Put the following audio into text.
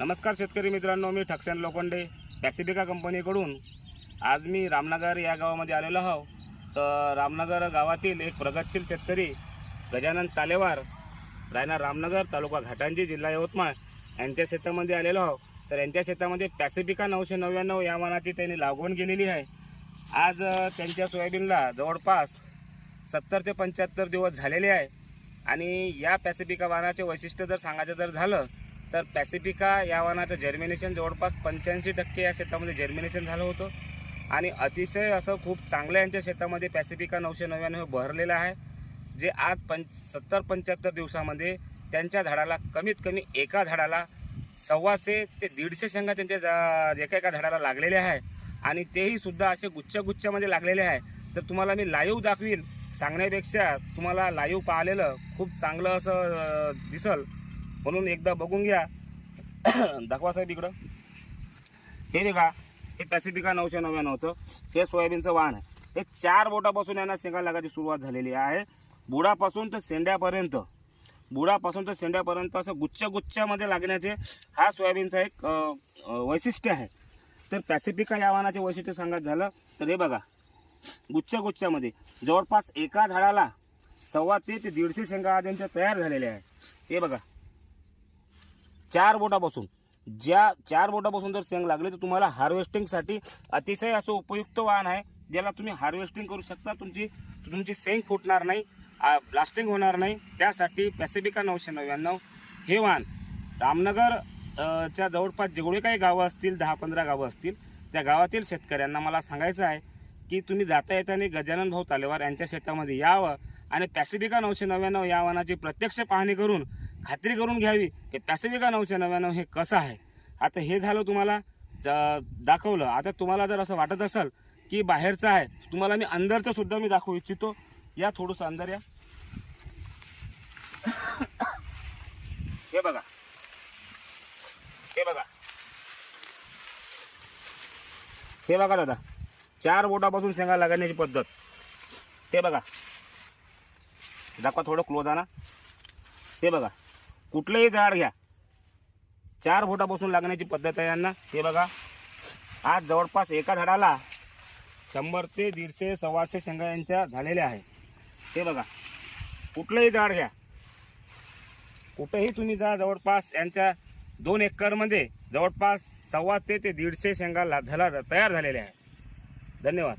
नमस्कार शेतकरी मित्रांनो मी ठक्सेन लोखंडे पॅसिफिका कंपनीकडून. आज मी रामनगर या गावामध्ये आलेलो आहो. तर रामनगर गावातील एक प्रगतशील शेतकरी गजानन तालेवार रायना रामनगर तालुका घाटांजी जिल्हा यवतमाळ यांच्या शेतामध्ये आलेलो आहो. तर यांच्या शेतामध्ये पॅसिफिका नऊशे नव्याण्णव या वाणाची त्यांनी लागवण केलेली आहे. आज त्यांच्या सोयाबीनला जवळपास सत्तर ते पंच्याहत्तर दिवस झालेले आहे. आणि या पॅसिफिका वाहनाचे वैशिष्ट्य जर सांगायचं जर झालं तर पॅसिफिका या वाहनाचं जर्मिनेशन जवळपास पंच्याऐंशी टक्के या शेतामध्ये जर्मिनेशन झालं होतं. आणि अतिशय असं खूप चांगलं यांच्या शेतामध्ये पॅसिफिका नऊशे नव्याण्णव बहरलेलं आहे जे आज पंच सत्तर पंच्याहत्तर दिवसामध्ये त्यांच्या झाडाला कमीत कमी एका झाडाला सव्वाशे ते दीडशे शेंगा त्यांच्या जा एका एका झाडाला लागलेले आहे. आणि तेही सुद्धा असे गुच्छ गुच्छामध्ये लागलेले आहे. तर तुम्हाला मी लाईव्ह दाखवीन सांगण्यापेक्षा तुम्हाला लाईव्ह पाहिलेलं खूप चांगलं असं दिसल. म्हणून एकदा बघून घ्या. दाखवा साहेब इकडं. हे बघा हे पॅसिफिका नऊशे नव्याण्णवचं हे सोयाबीनचं वाहन आहे. हे चार बोटापासून यांना शेंगा लागायची सुरुवात झालेली आहे. बुडापासून तर शेंड्यापर्यंत बुडापासून तर शेंड्यापर्यंत असं गुच्छ गुच्छामध्ये लागण्याचे हा सोयाबीनचा एक वैशिष्ट्य आहे. तर पॅसिफिका या वाहनाचे वैशिष्ट्य सांगायचं झालं तर हे बघा गुच्छ गुच्छामध्ये जवळपास एका झाडाला सव्वा ते ते दीडशे शेंगा त्यांच्या तयार झालेल्या आहे हे बघा चार बोटापासून. ज्या चार बोटापासून जर शेंग लागले तर तुम्हाला हार्वेस्टिंगसाठी अतिशय असं उपयुक्त वाहन आहे ज्याला तुम्ही हार्वेस्टिंग करू शकता. तुमची तुमची शेंग फुटणार नाही ब्लास्टिंग होणार नाही. त्यासाठी पॅसिफिका नऊशे नव्याण्णव हे वाहन रामनगर च्या जवळपास जेवढे काही गावं असतील दहा पंधरा गावं असतील त्या गावातील शेतकऱ्यांना मला सांगायचं आहे की तुम्ही जाता येताना गजानन भाऊ तालेवार यांच्या शेतामध्ये यावं. आणि पॅसिफिका नऊशे नव्याण्णव या वाहनाची प्रत्यक्ष पाहणी करून खात्री करून घ्यावी की पॅसिफिका नऊशे नव्याण्णव हे कसं आहे. आता हे झालं तुम्हाला ज- दाखवलं. आता तुम्हाला जर असं वाटत असेल की बाहेरचं आहे तुम्हाला मी अंदरचं सुद्धा मी दाखवू इच्छितो. या थोडंसं अंदर या. हे बघा. हे बघा. हे बघा दादा चार बोटापासून शेंगा लागण्याची पद्धत. हे बघा. दाखवा थोडं क्लोज आणा हे बघा कुठलंही झाड घ्या. चार बोटापासून लागण्याची पद्धत आहे यांना. हे बघा आज जवळपास एका झाडाला शंभर ते दीडशे सव्वाशे शेंगा यांच्या झालेल्या आहे हे बघा कुठलंही झाड घ्या. कुठेही तुम्ही जा जवळपास यांच्या दोन एकरमध्ये जवळपास सव्वा ते ते दीडशे शेंगा ला- झाला तयार झालेल्या आहे धन्यवाद.